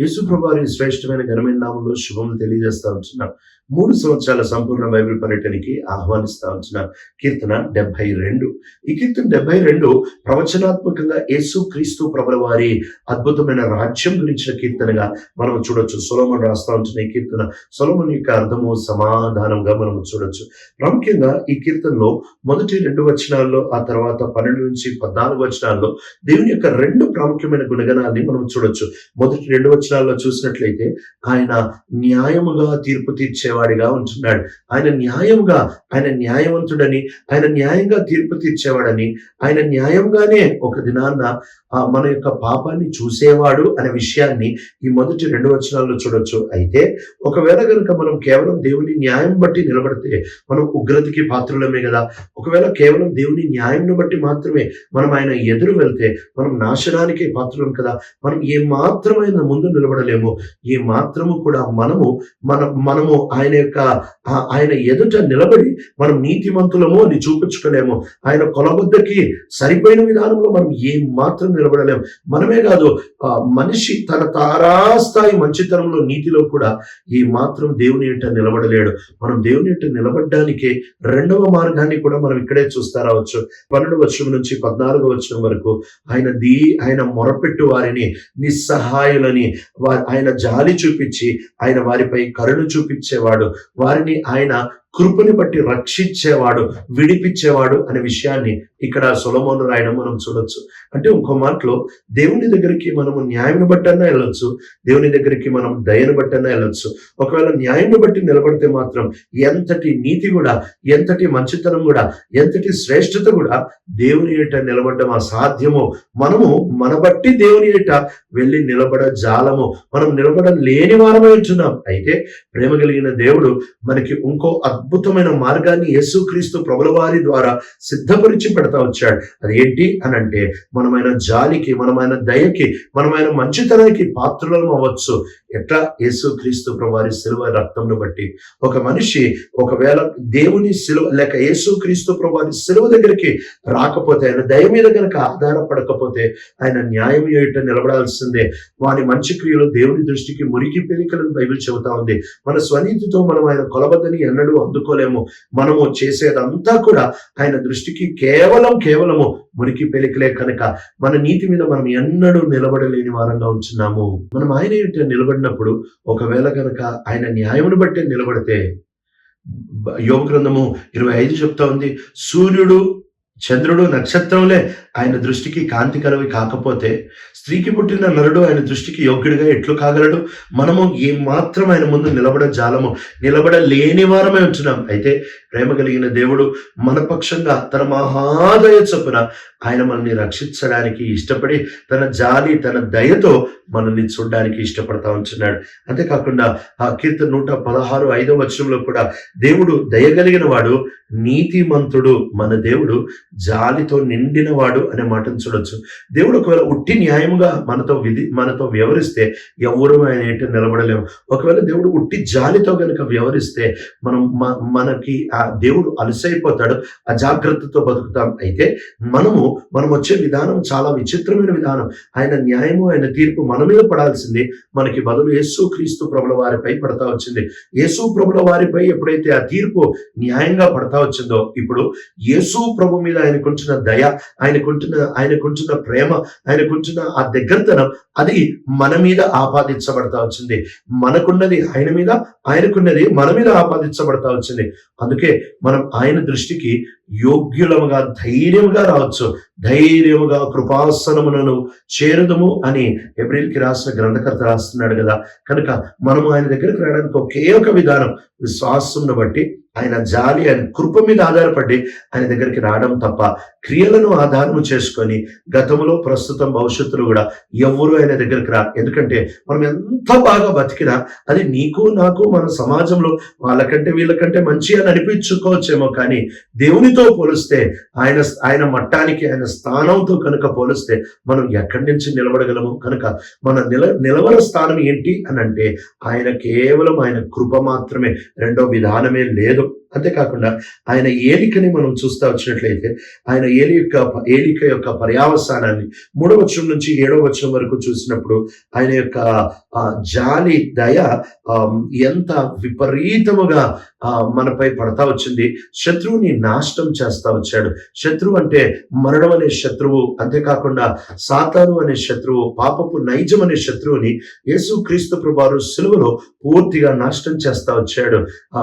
యేసుప్రభు వారి శ్రేష్టమైన ఘనమైన నామంలో శుభములు తెలియజేస్తా ఉంటున్నాం. మూడు సంవత్సరాల సంపూర్ణ బైబిల్ పర్యటనకి ఆహ్వానిస్తా ఉంటున్నాం కీర్తన డెబ్బై రెండు. ఈ కీర్తన డెబ్బై రెండు ప్రవచనాత్మకంగా యేసు క్రీస్తు ప్రభుల వారి అద్భుతమైన రాజ్యం గురించిన కీర్తనగా మనం చూడొచ్చు. సొలమన్ రాస్తా ఉంచిన ఈ కీర్తన సొలమన్ యొక్క అర్థము సమాధానంగా మనం చూడొచ్చు. ప్రాముఖ్యంగా ఈ కీర్తనలో మొదటి రెండు వచనాల్లో ఆ తర్వాత పన్నెండు నుంచి పద్నాలుగు వచనాల్లో దేవుని యొక్క రెండు ప్రాముఖ్యమైన గుణగణాన్ని మనం చూడొచ్చు. మొదటి రెండు వచనాల్లో చూసినట్లయితే ఆయన న్యాయముగా తీర్పు తీర్చే తీర్చేవాడిగా ఉంటున్నాడు. ఆయన న్యాయంగా ఆయన న్యాయవంతుడని ఆయన న్యాయంగా తీర్పు తీర్చేవాడని ఆయన న్యాయంగానే ఒక దినాన్న మన యొక్క పాపాన్ని చూసేవాడు అనే విషయాన్ని ఈ మొదటి రెండు వచనాల్లో చూడొచ్చు. అయితే ఒకవేళ కనుక మనం కేవలం దేవుని న్యాయం బట్టి నిలబడితే మనం ఉగ్రతకి పాత్రలమే కదా. ఒకవేళ కేవలం దేవుని న్యాయంను బట్టి మాత్రమే మనం ఆయన ఎదురు వెళ్తే మనం నాశనానికే పాత్రలం కదా. మనం ఏ మాత్రమైన ముందు నిలబడలేము. ఏ మాత్రము కూడా మనము మన మనము ఆయన ఆయన యొక్క ఆయన ఎదుట నిలబడి మనం నీతిమంతులము అని చూపించుకోలేము ఆయన కొలబద్దకి సరిపోయిన విధానంలో మనం ఏ మాత్రం నిలబడలేము మనమే కాదు మనిషి తన తారాస్థాయి మంచితనంలో నీతిలో కూడా ఏ మాత్రం దేవుని ఎట్ట నిలబడలేడు. మనం దేవుని ఎట్ట నిలబడడానికి రెండవ మార్గాన్ని కూడా మనం ఇక్కడే చూస్తా రావచ్చు. పన్నెండు వచ్చం నుంచి పద్నాలుగు వచ్చం వరకు ఆయన దీ ఆయన మొరపెట్టు వారిని నిస్సహాయులని వారి ఆయన జాలి చూపించి ఆయన వారిపై కరుణ చూపించేవాడు. వారిని ఆయన కృపని బట్టి రక్షించేవాడు విడిపించేవాడు అనే విషయాన్ని ఇక్కడ సొలమోను రాయడం మనం చూడొచ్చు. అంటే ఇంకో మాటలో దేవుని దగ్గరికి మనము న్యాయం బట్టన్నా వెళ్ళొచ్చు దేవుని దగ్గరికి మనం దయను బట్టన్నా వెళ్ళొచ్చు. ఒకవేళ న్యాయం బట్టి నిలబడితే మాత్రం ఎంతటి నీతి కూడా ఎంతటి మంచితనం కూడా ఎంతటి శ్రేష్టత కూడా దేవుని ఏట నిలబడడం అసాధ్యమో మనము మన బట్టి దేవుని ఏట వెళ్ళి నిలబడ జాలము మనం నిలబడ లేని వారమై ఉంటున్నాం. అయితే ప్రేమ కలిగిన దేవుడు మనకి ఇంకో అద్భుతమైన మార్గాన్ని యేసుక్రీస్తు ప్రభుల వారి ద్వారా సిద్ధపరిచి పెడతా వచ్చాడు. అదేంటి అని అంటే మనమైన జాలికి మనమైన దయకి మనమైన మంచితనానికి పాత్రలం అవ్వచ్చు ఎట్లా? యేసుక్రీస్తు ప్రభువారి సిలువ రక్తంను బట్టి. ఒక మనిషి ఒకవేళ దేవుని సిలువ లేక యేసుక్రీస్తు ప్రభువారి సిలువ దగ్గరికి రాకపోతే ఆయన దయ మీద కనుక ఆధారపడకపోతే ఆయన న్యాయం ఏట నిలబడాల్సిందే. వాని మంచి క్రియలు దేవుని దృష్టికి మురికి పెరికలను బైబిల్ చెబుతా ఉంది. మన స్వనీతితో మనం ఆయన కొలబద్దని ఎన్నడూ అందుకోలేము. మనము చేసేదంతా కూడా ఆయన దృష్టికి కేవలం కేవలము మురికి పెలికలే కనుక మన నీతి మీద మనం ఎన్నడూ నిలబడలేని వారంగా ఉంటున్నాము. మనం ఆయన ఏంటో నిలబడినప్పుడు ఒకవేళ కనుక ఆయన న్యాయమును బట్టి నిలబడితే యోగ గ్రంథము ఇరవై ఐదు చెప్తా ఉంది సూర్యుడు చంద్రుడు నక్షత్రంలే ఆయన దృష్టికి కాంతికరవి కాకపోతే స్త్రీకి పుట్టిన నరుడు ఆయన దృష్టికి యోగ్యుడిగా ఎట్లు కాగలడు? మనము ఏ మాత్రం ఆయన ముందు నిలబడ జాలము నిలబడలేని వారమే ఉంటున్నాం. అయితే ప్రేమ కలిగిన దేవుడు మన పక్షంగా తన మహాదయ చొప్పున ఆయన మనల్ని రక్షించడానికి ఇష్టపడి తన జాలి తన దయతో మనల్ని చూడడానికి ఇష్టపడతా ఉంటున్నాడు. అంతేకాకుండా ఆ కీర్తన నూట పదహారు ఐదో వచనంలో కూడా దేవుడు దయగలిగిన వాడు నీతిమంతుడు మన దేవుడు జాలితో నిండిన వాడు అనే మాటను చూడొచ్చు. దేవుడు ఒకవేళ ఉట్టి న్యాయముగా మనతో విధి మనతో వ్యవహరిస్తే ఎవరు ఆయన ఏంటో నిలబడలేము. ఒకవేళ దేవుడు ఉట్టి జాలితో కనుక వ్యవహరిస్తే మనం మనకి ఆ దేవుడు అలసైపోతాడు అజాగ్రత్తతో బతుకుతాం. అయితే మనము మనం వచ్చే విధానం చాలా విచిత్రమైన విధానం. ఆయన న్యాయము ఆయన తీర్పు మన మీద పడాల్సింది మనకి బదులు యేసు క్రీస్తు ప్రభుల వారిపై పడతా వచ్చింది. యేసు ప్రభుల వారిపై ఎప్పుడైతే ఆ తీర్పు న్యాయంగా పడతా వచ్చిందో ఇప్పుడు యేసు ప్రభు మీద ఆయనకుంటున్న దయ ఆయనకుంటున్న గురించిన ప్రేమ ఆయన గురించిన ఆ దగ్గరతనం అది మన మీద ఆపాదించబడతా వచ్చింది. మనకున్నది ఆయన మీద ఆయనకున్నది మన మీద ఆపాదించబడతా వచ్చింది. అందుకే మనం ఆయన దృష్టికి యోగ్యులముగా ధైర్యముగా రావచ్చు. ధైర్యముగా కృపాసనములను చేరదము అని ఎబ్రిల్కి రాసిన గ్రంథకర్త రాస్తున్నాడు కదా. కనుక మనము ఆయన దగ్గరికి రావడానికి ఒకే ఒక విధానం విశ్వాసంను బట్టి ఆయన జాలి ఆయన కృప మీద ఆధారపడి ఆయన దగ్గరికి రావడం తప్ప క్రియలను ఆధారము చేసుకొని గతంలో ప్రస్తుతం భవిష్యత్తులో కూడా ఎవరు ఆయన దగ్గరికి రా ఎందుకంటే మనం ఎంత బాగా బతికినా అది నీకు నాకు మన సమాజంలో వాళ్ళకంటే వీళ్ళకంటే మంచి అని అనిపించుకోవచ్చేమో కానీ దేవుని స్థితితో పోలిస్తే ఆయన ఆయన మట్టానికి ఆయన స్థానంతో కనుక పోలిస్తే మనం ఎక్కడి నుంచి నిలబడగలము? కనుక మన నిల నిలవల స్థానం ఏంటి అని అంటే ఆయన కేవలం ఆయన కృప మాత్రమే రెండో విధానమే లేదు. అంతేకాకుండా ఆయన ఏలికని మనం చూస్తా వచ్చినట్లయితే ఆయన ఏలి యొక్క ఏలిక యొక్క పర్యావసానాన్ని మూడవ వచనం నుంచి ఏడవ వచనం వరకు చూసినప్పుడు ఆయన యొక్క ఆ, జాలి దయ ఎంత విపరీతముగా ఆ, మనపై పడతా వచ్చింది. శత్రువుని నాశనం చేస్తా వచ్చాడు. శత్రువు అంటే మరణం అనే శత్రువు అంతేకాకుండా సాతాను అనే శత్రువు పాపపు నైజం అనే శత్రువుని యేసు క్రీస్తు ప్రభారు సులువలో పూర్తిగా నాశనం చేస్తా వచ్చాడు. ఆ,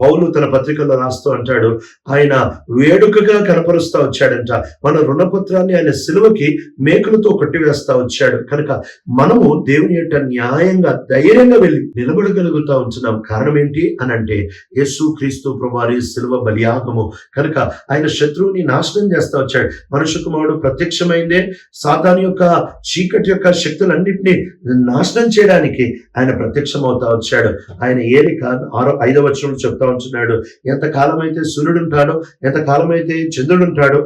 పౌలు తన పత్రికలో రాస్తూ అంటాడు ఆయన వేడుకగా కనపరుస్తా వచ్చాడంట. మన రుణపత్రాన్ని ఆయన సిలువకి మేకులతో కొట్టివేస్తా వచ్చాడు. కనుక మనము దేవుని యొక్క న్యాయంగా ధైర్యంగా వెళ్ళి నిలబడగలుగుతా ఉంటున్నాం. కారణం ఏంటి? అని అంటే యేసు క్రీస్తు ప్రభారి సిలువ బలియాగము. కనుక ఆయన శత్రువుని నాశనం చేస్తా వచ్చాడు. మనుషు కుమారుడు ప్రత్యక్షమైందే. సాతాన్ యొక్క చీకటి యొక్క శక్తులన్నింటినీ నాశనం చేయడానికి ఆయన ప్రత్యక్షం అవుతా వచ్చాడు. ఆయన ఏలిక ఆరో ఐదవ వచనం చెప్తా ఉంటున్నాడు. ఎంత అయితే సూర్యుడు ఉంటాడో ఎంత అయితే చంద్రుడు ఉంటాడో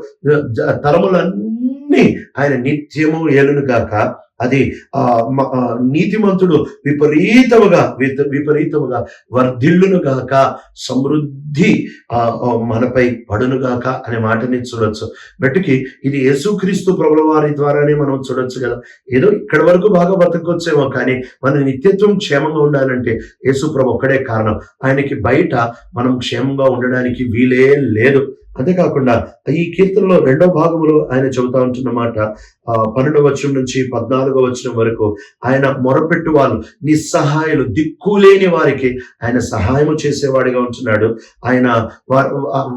తలములన్నీ తరములన్నీ ఆయన నిత్యము ఏలును గాక అది ఆ మ- ఆ, నీతిమంతుడు విపరీతముగా విపరీతముగా వర్ధిల్లును గాక సమృద్ధి ఆ, మనపై పడును గాక అనే మాటని చూడొచ్చు. మట్టుకి ఇది యేసుక్రీస్తు ప్రభుల వారి ద్వారానే మనం చూడొచ్చు కదా. ఏదో ఇక్కడ వరకు బాగా బతకొచ్చేమో కానీ మన నిత్యత్వం క్షేమంగా ఉండాలంటే యేసు ప్రభు ఒక్కడే కారణం. ఆయనకి బయట మనం క్షేమంగా ఉండడానికి వీలే లేదు. అంతేకాకుండా ఈ కీర్తనలో రెండో భాగంలో ఆయన చెబుతా ఉంటున్నమాట ఆ, పన్నెండవ వచనం నుంచి పద్నాలుగో వచనం వరకు ఆయన మొరపెట్టు వాళ్ళు నిస్సహాయులు దిక్కులేని వారికి ఆయన సహాయము చేసేవాడిగా ఉంటున్నాడు. ఆయన వారి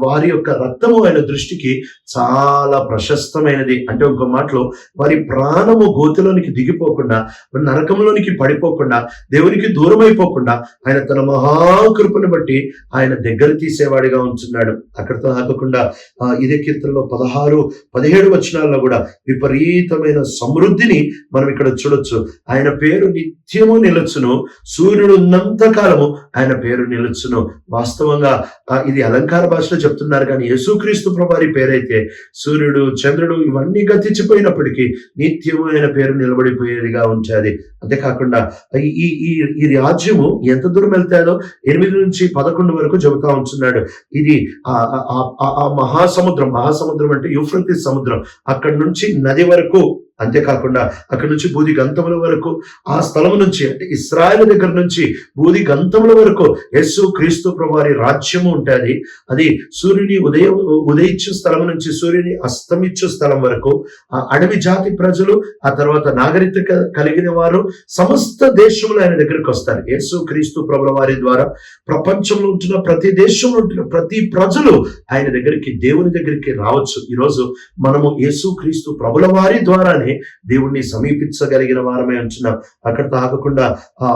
వారి యొక్క రక్తము ఆయన దృష్టికి చాలా ప్రశస్తమైనది. అంటే ఇంకో మాటలో వారి ప్రాణము గోతిలోనికి దిగిపోకుండా నరకంలోనికి పడిపోకుండా దేవునికి దూరం అయిపోకుండా ఆయన తన మహాకృపను బట్టి ఆయన దగ్గర తీసేవాడిగా ఉంటున్నాడు. అక్కడితో ఆగకుండా కాకుండా ఇదే కీర్తనలో పదహారు పదిహేడు వచనాల్లో కూడా విపరీతమైన సమృద్ధిని మనం ఇక్కడ చూడొచ్చు. ఆయన పేరు నిత్యము నిలుచును సూర్యుడు ఉన్నంత కాలము ఆయన పేరు నిలుచును. వాస్తవంగా ఇది అలంకార భాషలో చెప్తున్నారు కానీ యేసుక్రీస్తు ప్రభారి పేరైతే సూర్యుడు చంద్రుడు ఇవన్నీ గతించిపోయినప్పటికీ నిత్యము ఆయన పేరు నిలబడిపోయేదిగా ఉంచాది. అంతేకాకుండా ఈ ఈ ఈ- ఈ రాజ్యము ఎంత దూరం వెళ్తాదో ఎనిమిది నుంచి పదకొండు వరకు చెబుతా ఉంటున్నాడు. ఇది ఆ- ఆ మహాసముద్రం మహాసముద్రం అంటే యూఫ్రటిస్ సముద్రం. అక్కడి నుంచి నది వరకు అంతేకాకుండా అక్కడి నుంచి బూది గంతముల వరకు ఆ స్థలం నుంచి అంటే ఇస్రాయల్ దగ్గర నుంచి బూది గంతముల వరకు యస్సు క్రీస్తు ప్రభువారి రాజ్యము ఉంటుంది అది సూర్యుని ఉదయం ఉదయించు స్థలం నుంచి సూర్యుని అస్తమించు స్థలం వరకు ఆ అడవి జాతి ప్రజలు ఆ తర్వాత నాగరికత కలిగిన వారు సమస్త దేశములు ఆయన దగ్గరికి వస్తారు. యేసు క్రీస్తు ప్రభుల వారి ద్వారా ప్రపంచంలో ఉంటున్న ప్రతి దేశంలో ఉంటున్న ప్రతి ప్రజలు ఆయన దగ్గరికి దేవుని దగ్గరికి రావచ్చు. ఈరోజు మనము యేసు క్రీస్తు ప్రభుల వారి ద్వారానే దేవుణ్ణి సమీపించగలిగిన వారమే అంటున్నాం అక్కడ తాగకుండా ఆ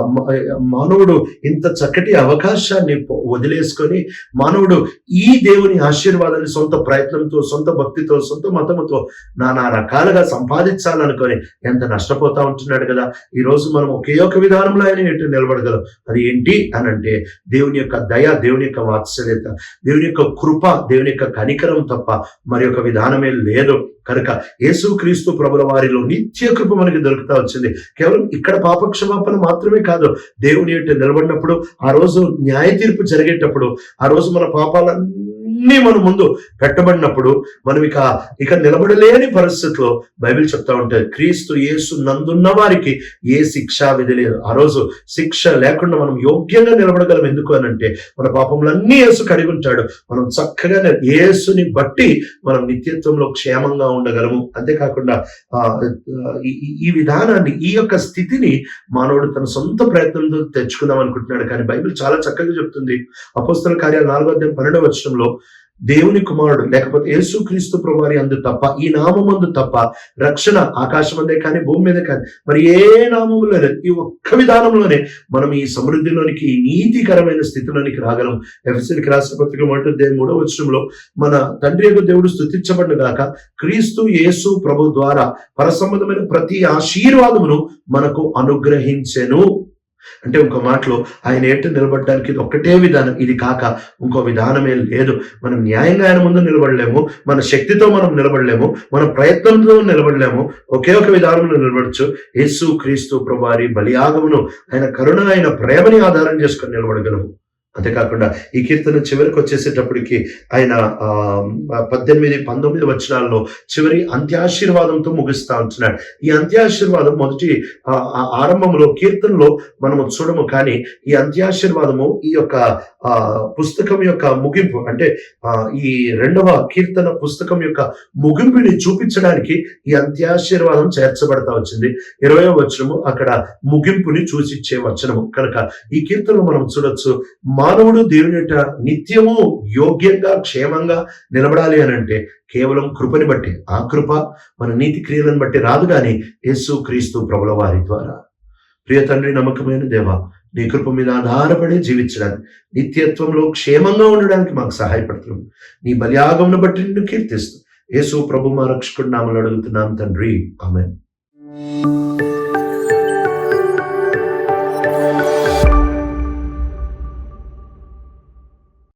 మానవుడు ఇంత చక్కటి అవకాశాన్ని వదిలేసుకొని మానవుడు ఈ దేవుని ఆశీర్వాదాన్ని సొంత ప్రయత్నంతో సొంత భక్తితో సొంత మతముతో నానా రకాలుగా సంపాదించాలనుకొని ఎంత నష్టపోతా ఉంటున్నాడు కదా. ఈ రోజు మనం ఒకే ఒక విధానంలో ఆయన ఎటు నిలబడగలం. అది ఏంటి అని అంటే దేవుని యొక్క దయ దేవుని యొక్క వాత్సల్యత దేవుని యొక్క కృప దేవుని యొక్క కనికరం తప్ప మరి ఒక విధానమే లేదు. కనుక యేసుక్రీస్తు ప్రభుల వారిలో నిత్య కృప మనకి దొరుకుతా వచ్చింది. కేవలం ఇక్కడ పాప క్షమాపణ మాత్రమే కాదు దేవుని యొక్క నిలబడినప్పుడు ఆ రోజు న్యాయ తీర్పు జరిగేటప్పుడు ఆ రోజు మన పాపాలన్నీ మన ముందు పెట్టబడినప్పుడు మనం ఇక ఇక నిలబడలేని పరిస్థితిలో బైబిల్ చెప్తా ఉంటుంది క్రీస్తు యేసు నందున్న వారికి ఏ శిక్ష విధి లేదు. ఆ రోజు శిక్ష లేకుండా మనం యోగ్యంగా నిలబడగలం ఎందుకు అని అంటే మన పాపములన్నీ యేసు కడిగి ఉంటాడు మనం చక్కగా యేసుని బట్టి మనం నిత్యత్వంలో క్షేమంగా ఉండగలము. అంతేకాకుండా ఆ, ఈ ఈ విధానాన్ని ఈ యొక్క స్థితిని మానవుడు తన సొంత ప్రయత్నంతో తెచ్చుకుందాం అనుకుంటున్నాడు. కానీ బైబిల్ చాలా చక్కగా చెప్తుంది. అపోస్తల కార్యాలు నాలుగో అధ్యాయం పన్నెండవ వచనంలో దేవుని కుమారుడు లేకపోతే యేసుక్రీస్తు ప్రభువారి అందు తప్ప ఈ నామందు తప్ప రక్షణ ఆకాశం అందే కానీ భూమి మీద కానీ మరి ఏ నామములో ఈ ఒక్క విధానంలోనే మనం ఈ సమృద్ధిలోనికి ఈ నీతికరమైన స్థితిలోనికి రాగలం. ఎఫ్ఎస్ఎల్కి రాసిన పత్రిక దేవుని మూడో వచనంలో మన తండ్రి యొక్క దేవుడు స్థుతించబడిన గాక క్రీస్తు యేసు ప్రభు ద్వారా పరసంబంధమైన ప్రతి ఆశీర్వాదమును మనకు అనుగ్రహించెను. అంటే ఇంకో మాటలో ఆయన ఏంటో నిలబడడానికి ఇది ఒక్కటే విధానం ఇది కాక ఇంకో విధానమే లేదు. మనం న్యాయంగా ఆయన ముందు నిలబడలేము మన శక్తితో మనం నిలబడలేము మన ప్రయత్నంతో నిలబడలేము ఒకే ఒక విధానంలో నిలబడచ్చు. యేసు క్రీస్తు ప్రభువారి బలియాగమును ఆయన కరుణ ఆయన ప్రేమని ఆధారం చేసుకొని నిలబడగలము. అంతేకాకుండా ఈ కీర్తన చివరికి వచ్చేసేటప్పటికి ఆయన ఆ, పద్దెనిమిది పంతొమ్మిది వచనాల్లో చివరి అంత్యాశీర్వాదంతో ముగిస్తా ఉంటున్నాడు. ఈ అంత్యాశీర్వాదం మొదటి ఆ, ఆరంభంలో కీర్తనలో మనము చూడము కానీ ఈ అంత్యాశీర్వాదము ఈ యొక్క ఆ పుస్తకం యొక్క ముగింపు అంటే ఆ ఈ రెండవ కీర్తన పుస్తకం యొక్క ముగింపుని చూపించడానికి ఈ అంత్యాశీర్వాదం చేర్చబడతా వచ్చింది. ఇరవయో వచనము అక్కడ ముగింపుని చూసిచ్చే వచనము. కనుక ఈ కీర్తనలో మనం చూడొచ్చు మానవుడు దేవునిట నిత్యము యోగ్యంగా క్షేమంగా నిలబడాలి అని అంటే కేవలం కృపని బట్టి. ఆ కృప మన నీతి క్రియలను బట్టి రాదు కానీ యేసు క్రీస్తు ప్రభుల వారి ద్వారా. ప్రియ తండ్రి నమ్మకమైన దేవ నీ కృప మీద ఆధారపడి జీవించడానికి నిత్యత్వంలో క్షేమంగా ఉండడానికి మాకు సహాయపడుతున్నాం. నీ బలియాగమును బట్టి నిన్ను కీర్తిస్తూ యేసు ప్రభు మా రక్షకుడు నామలు అడుగుతున్నాం తండ్రి. ఆమెన్.